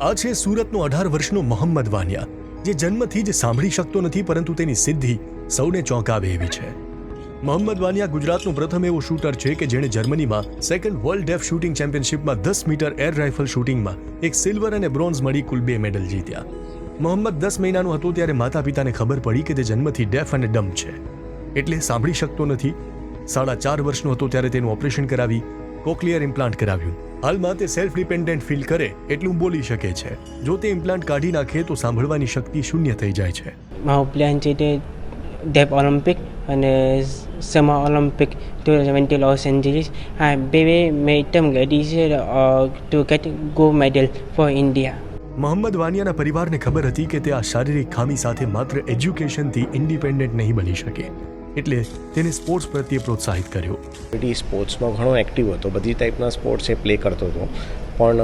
આ છે સુરતનો અઢાર વર્ષનો મોહમ્મદ વાનિયા, જે જન્મથી જ સાંભળી શકતો નથી, પરંતુ તેની સિદ્ધિ સૌને ચોંકાવે એવી છે. મોહમ્મદ વાનિયા ગુજરાતનો પ્રથમ એવો શૂટર છે કે જેણે જર્મનીમાં સેકન્ડ વર્લ્ડ ડેફ શૂટિંગ ચેમ્પિયનશિપમાં દસ મીટર એર રાઇફલ શૂટિંગમાં એક સિલ્વર અને બ્રોન્ઝ મળી કુલ બે મેડલ જીત્યા. મોહમ્મદ દસ મહિનાનો હતો ત્યારે માતા પિતાને ખબર પડી કે તે જન્મથી ડેફ અને ડમ છે. એટલે સાંભળી શકતો નથી. સાડા ચાર વર્ષનો હતો ત્યારે તેનું ઓપરેશન કરાવી કોક્લિયર ઇમ્પ્લાન્ટ કરાવ્યું. હાલમાં તે સેલ્ફ ડિપેન્ડન્ટ ફીલ કરે એટલું બોલી શકે છે. જો તે ઇમ્પ્લાન્ટ કાઢી નાખે તો સાંભળવાની શક્તિ શૂન્ય થઈ જાય છે. મારો પ્લાન છે તે ડેપ ઓલિમ્પિક અને summer Olympic two seventy Los Angeles હા બે બે મેં એકદમ રેડી છે to get gold medal for India Mohammad વાનિયાના પરિવારને ખબર હતી કે તે આ શારીરિક ખામી સાથે માત્ર એજ્યુકેશનથી ઇન્ડિપેન્ડન્ટ નહીં બની શકે. એટલે તેને સ્પોર્ટ્સ પ્રત્યે પ્રોત્સાહિત કર્યો. ઓલરેડી સ્પોર્ટ્સમાં ઘણો એક્ટિવ હતો. બધી ટાઈપના સ્પોર્ટ્સ એ પ્લે કરતો હતો. પણ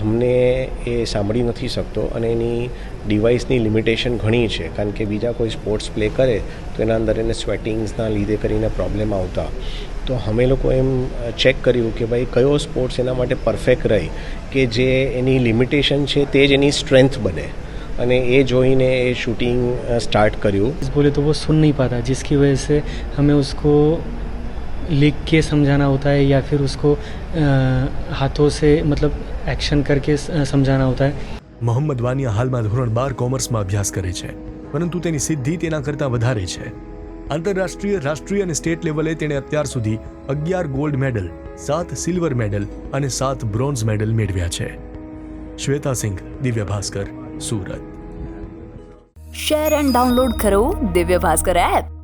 અમને એ સાંભળી નથી શકતો અને એની ડિવાઇસની લિમિટેશન ઘણી છે. કારણ કે બીજા કોઈ સ્પોર્ટ્સ પ્લે કરે, તો એના અંદર એને સ્વેટિંગ્સના લીધે કરીને પ્રોબ્લેમ આવતા. તો અમે લોકો એમ ચેક કર્યું કે ભાઈ કયો સ્પોર્ટ્સ એના માટે પરફેક્ટ રહે, કે જે એની લિમિટેશન છે તે જ એની સ્ટ્રેન્થ બને. અને એ જોઈને એ શૂટિંગ સ્ટાર્ટ કર્યું बोले तो वो सुन नहीं पाता जिसकी वजह से हमें उसको लिख के समझाना होता है या फिर उसको अ, हाथों से मतलब एक्शन करके अ, समझाना होता है મોહમ્મદ વાનિયા હાલમાં ધોરણ બાર કોમર્સમાં અભ્યાસ કરે છે પરંતુ તેની સિદ્ધિ તેના કરતાં વધારે છે આંતરરાષ્ટ્રીય રાષ્ટ્રીય અને સ્ટેટ લેવલે તેણે અત્યાર સુધી અગિયાર ગોલ્ડ મેડલ સાત સિલ્વર મેડલ અને સાત બ્રોન્ઝ મેડલ મેળવ્યા છે Shweta Singh Divya Bhaskar Surat. Share and download કરો દિવ્ય ભાસ્કર એપ